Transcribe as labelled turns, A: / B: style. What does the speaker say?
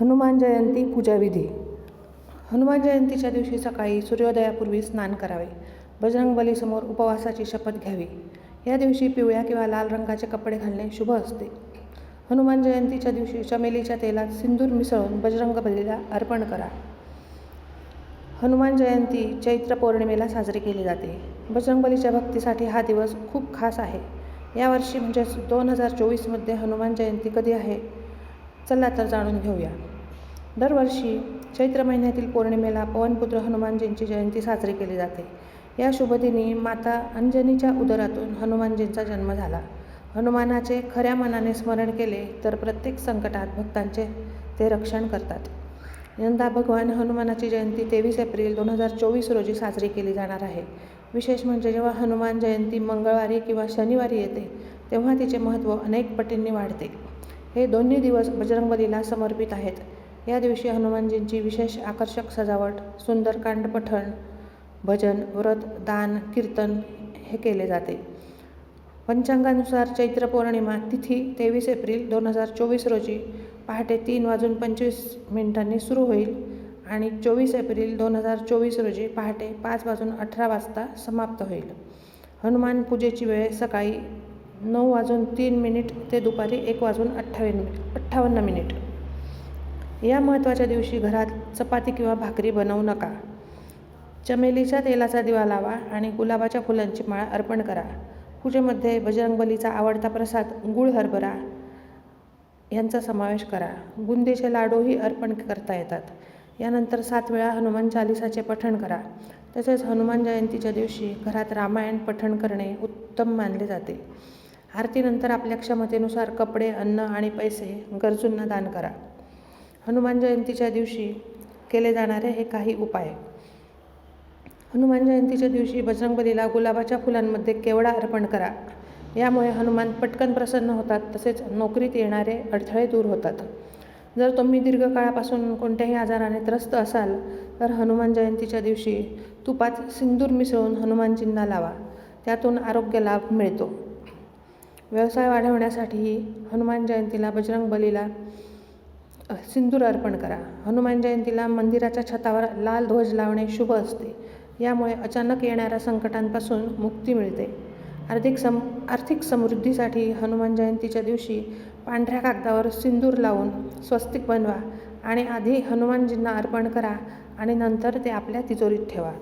A: हनुमान जयंती पूजाविधी. हनुमान जयंतीच्या दिवशी सकाळी सूर्योदयापूर्वी स्नान करावे. बजरंगबलीसमोर उपवासाची शपथ घ्यावी. या दिवशी पिवळ्या किंवा लाल रंगाचे कपडे घालणे शुभ असते. हनुमान जयंतीच्या दिवशी चमेलीच्या तेलात सिंदूर मिसळून बजरंगबलीला अर्पण करा. हनुमान जयंती चैत्र पौर्णिमेला साजरी केली जाते. बजरंगबलीच्या भक्तीसाठी हा दिवस खूप खास आहे. यावर्षी म्हणजेच दोन हजार चोवीसमध्ये हनुमान जयंती कधी आहे चला तर जाणून घेऊया. दरवर्षी चैत्र महिन्यातील पौर्णिमेला पवनपुत्र हनुमानजींची जयंती साजरी केली जाते. या शुभदिनी माता अंजनीच्या उदरातून हनुमानजींचा जन्म झाला. हनुमानाचे खऱ्या मनाने स्मरण केले तर प्रत्येक संकटात भक्तांचे ते रक्षण करतात. यंदा भगवान हनुमानाची जयंती तेवीस एप्रिल दोन हजार चोवीस रोजी साजरी केली जाणार आहे. विशेष म्हणजे जेव्हा हनुमान जयंती मंगळवारी किंवा शनिवारी येते तेव्हा तिचे महत्त्व अनेक पटींनी वाढते. हे दोन्ही दिवस बजरंगबलीला समर्पित आहेत. या दिवशी हनुमानजींची विशेष आकर्षक सजावट सुंदरकांड पठण भजन व्रत दान कीर्तन हे केले जाते. पंचांगानुसार चैत्र पौर्णिमा तिथी तेवीस एप्रिल दोन हजार चोवीस रोजी पहाटे तीन वाजून पंचवीस मिनिटांनी सुरू होईल आणि चोवीस एप्रिल दोन हजार चोवीस रोजी पहाटे पाच वाजून अठरा वाजता समाप्त होईल. हनुमान पूजेची वेळ सकाळी नऊ वाजून तीन मिनिट ते दुपारी एक वाजून अठ्ठावीन अठ्ठावन्न मिनिट. या महत्त्वाच्या दिवशी घरात चपाती किंवा भाकरी बनवू नका. चमेलीच्या तेलाचा दिवा लावा आणि गुलाबाच्या फुलांची माळ अर्पण करा. पूजेमध्ये बजरंगबलीचा आवडता प्रसाद गुळ हरभरा यांचा समावेश करा. बुंदीचे लाडूही अर्पण करता येतात. यानंतर सात वेळा हनुमान चालिसाचे पठण करा. तसेच हनुमान जयंतीच्या दिवशी घरात रामायण पठण करणे उत्तम मानले जाते. आरतीनंतर आपल्या क्षमतेनुसार कपडे अन्न आणि पैसे गरजूंना दान करा. हनुमान जयंतीच्या दिवशी केले जाणारे हे काही उपाय. हनुमान जयंतीच्या दिवशी बजरंगबलीला गुलाबाच्या फुलांमध्ये केवडा अर्पण करा. यामुळे हनुमान पटकन प्रसन्न होतात तसेच नोकरीत येणारे अडथळे दूर होतात. जर तुम्ही दीर्घकाळापासून कोणत्याही आजाराने त्रस्त असाल तर हनुमान जयंतीच्या दिवशी तुपात सिंदूर मिसळून हनुमानजींना लावा. त्यातून आरोग्य लाभ मिळतो. व्यवसाय वाढवण्यासाठीही हनुमान जयंतीला बजरंगबलीला सिंदूर अर्पण करा. हनुमान जयंतीला मंदिराच्या छतावर लाल ध्वज लावणे शुभ असते. यामुळे अचानक येणाऱ्या संकटांपासून मुक्ती मिळते. आर्थिक सम आर्थिक समृद्धीसाठी हनुमान जयंतीच्या दिवशी पांढऱ्या कागदावर सिंदूर लावून स्वस्तिक बनवा आणि आधी हनुमानजींना अर्पण करा आणि नंतर ते आपल्या तिजोरीत ठेवा.